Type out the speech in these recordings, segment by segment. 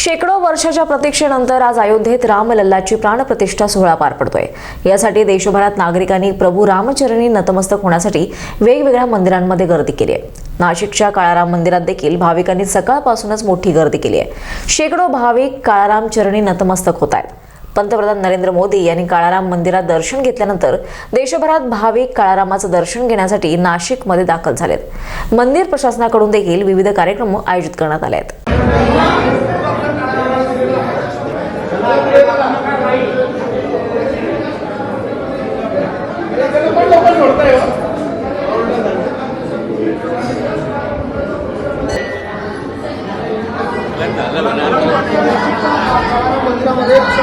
शेकडो वर्षाच्या प्रतीक्षेनंतर आज अयोध्येत रामलल्लाची प्राणप्रतिष्ठा सोहळा पार पडतोय. यासाठी देशभरात नागरिकांनी प्रभू रामचरणी नतमस्तक होण्यासाठी वेगवेगळ्या मंदिरांमध्ये गर्दी केली आहे. नाशिकच्या काळाराम मंदिरात देखील भाविकांनी सकाळपासूनच मोठी गर्दी केली आहे. शेकडो भाविक काळाराम चरणी नतमस्तक होत आहेत. पंतप्रधान नरेंद्र मोदी यांनी काळाराम मंदिरात दर्शन घेतल्यानंतर देशभरात भाविक काळारामाचं दर्शन घेण्यासाठी नाशिकमध्ये दाखल झालेत. मंदिर प्रशासनाकडून देखील विविध कार्यक्रम आयोजित करण्यात आले आहेत. मंदिरामध्ये असं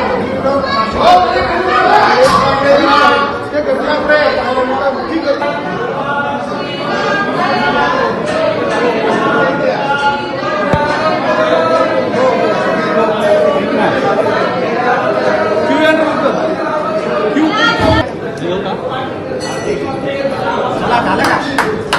ते घटनाकडे मोठी करतात झालं का